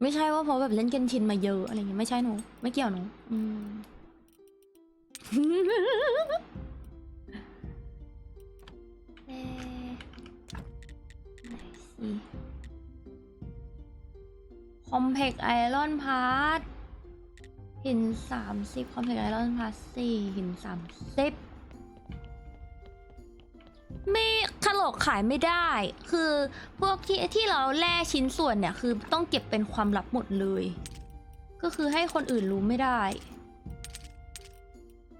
ไม่ใช่ว่าเพราะแบบเล่นเกนชินมาเยอะอะไรเงี้ยไม่ใช่หนู ไม่เกี่ยวหนูอืมเอ๊ะไหนสิคอมเพกไอรอนพาร์ทหินสามสิบคอมเพกไอรอนพาร์ทสี่หินสามสิบ กขายไม่ได้ คือพวกที่ที่เราแล่ชิ้นส่วนเนี่ยคือต้องเก็บเป็นความลับหมดเลย ก็คือให้คนอื่นรู้ไม่ได้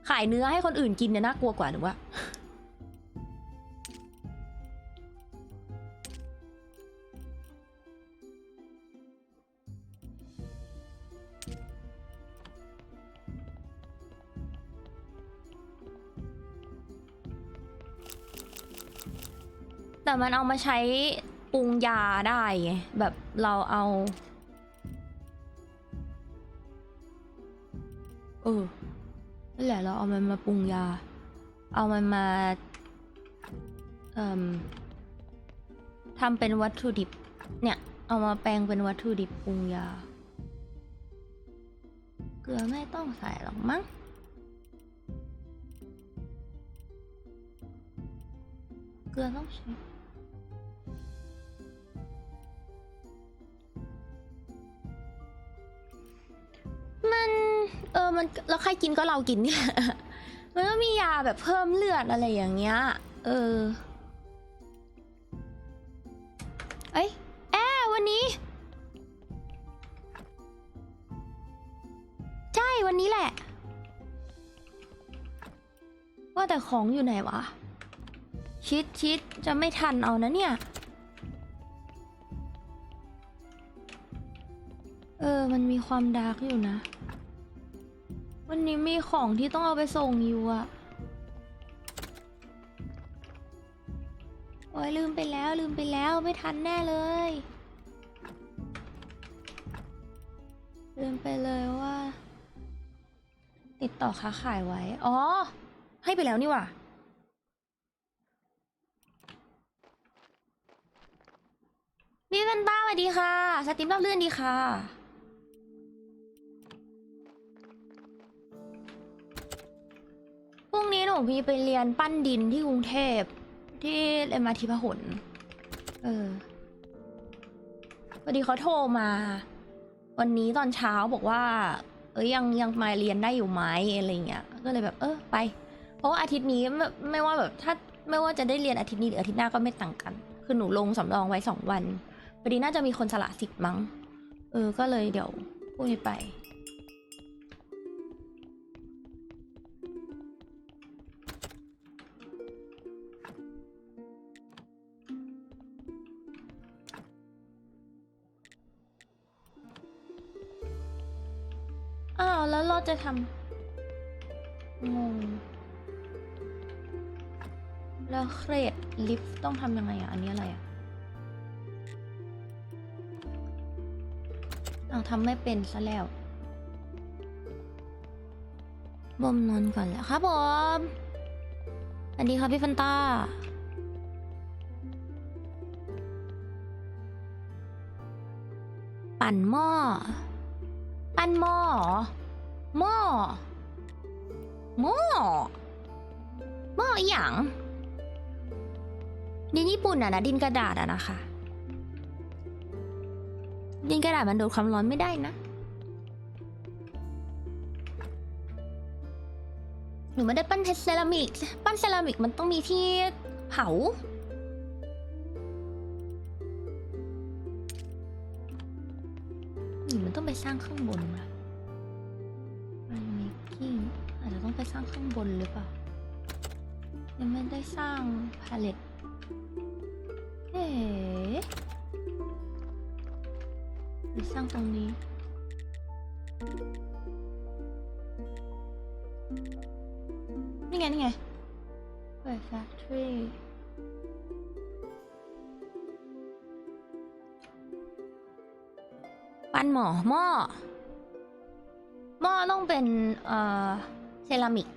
ขายเนื้อให้คนอื่นกินเนี่ยน่ากลัวกว่าหรือว่า แต่มันเอามาใช้ปรุงยาได้ไงแบบเราเอา เออนั่นแหละเราเอามันมาปรุงยา เอามันมา เอ่มทำเป็นวัตถุดิบ เนี่ย เอามาแปลงเป็นวัตถุดิบปรุงยา เกลือไม่ต้องใส่หรอกมั้งเกลือต้องใช้ เออมันแล้วใครกินก็เรากินนี่แหละมันก็มียาแบบเพิ่มเลือดอะไรอย่างเงี้ย เออ เอ้ยแอวันนี้ ใช่วันนี้แหละ ว่าแต่ของอยู่ไหนวะ ชิดชิดจะไม่ทันเอานะเนี่ย เออ มันมีความดาร์กอยู่นะ วันนี้มีของที่ต้องเอาไปส่งอยู่อะโอ้ยลืมไปแล้วลืมไปแล้วไม่ทันแน่เลย ลืมไปเลยว่า ติดต่อค้าขายไว้ อ๋อ ให้ไปแล้วนี่ว่าพี่เป็นต้าสวัสดีค่ะ สตรีมรับเลื่อนดีค่ะ พรุ่งนี้หนูมีไปเรียนปั้นดินที่กรุงเทพที่เอ็มอาทีพหลเออพอดีเขาโทรมา วันนี้ตอนเช้าบอกว่า เอ้ยยังยังมาเรียนได้อยู่ไหมอะไรเงี้ยก็เลยแบบ เออไป เพราะว่าอาทิตย์นี้ไม่ไม่ว่าแบบถ้าไม่ว่าจะได้เรียนอาทิตย์นี้หรืออาทิตย์หน้าก็ไม่ต่างกัน คือหนูลงสำรองไว้สองวันพอดีน่าจะมีคนสละสิทธิ์มั้ง เออ ก็เลยเดี๋ยวพูดให้ไป เราจะทำงงแล้วเครดลิฟต์ต้องทำยังไงอะ อันนี้อะไรอะเอาทำไม่เป็นซะแล้วบอมนอนก่อนแล้วครับผมสวัสดีครับพี่ฟันตาปั่นหม้อ ปั้นหม้อ หม้อหม้อหม้ออหย่างดินญี่ปุ่นอะนะดินกระดาษอะนะคะ ดินกระดาษมันโดนความร้อนไม่ได้นะ หนูไม่ได้ปั้นเพชรเซรามิก ปั้นเซรามิกมันต้องมีที่เผาหรือมันต้องไปสร้างข้างบนวะ ไปสร้างข้างบนหรือเปล่า ยังไม่ได้สร้างพาเลตเอ๊ะหรือสร้างตรงนี้ นี่ไง นี่ไงเปิด factory ปั้นหม้อหม้อหม้อต้องเป็น เอ่อ เซรามิก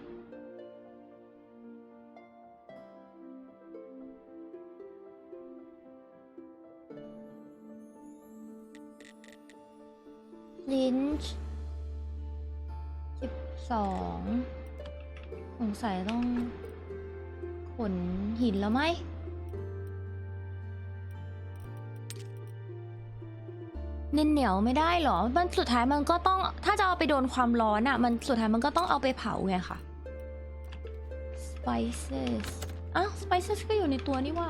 ลิ้นสิบสองสงสัยต้องขนหินแล้วไหม เน้นเหนียวไม่ได้เหรอ มันสุดท้ายมันก็ต้อง ถ้าจะเอาไปโดนความร้อนอะ่ะ มันสุดท้ายมันก็ต้องเอาไปเผาไงค่ะ spices อ้าว spices ก็อยู่ในตัวนี่ว่า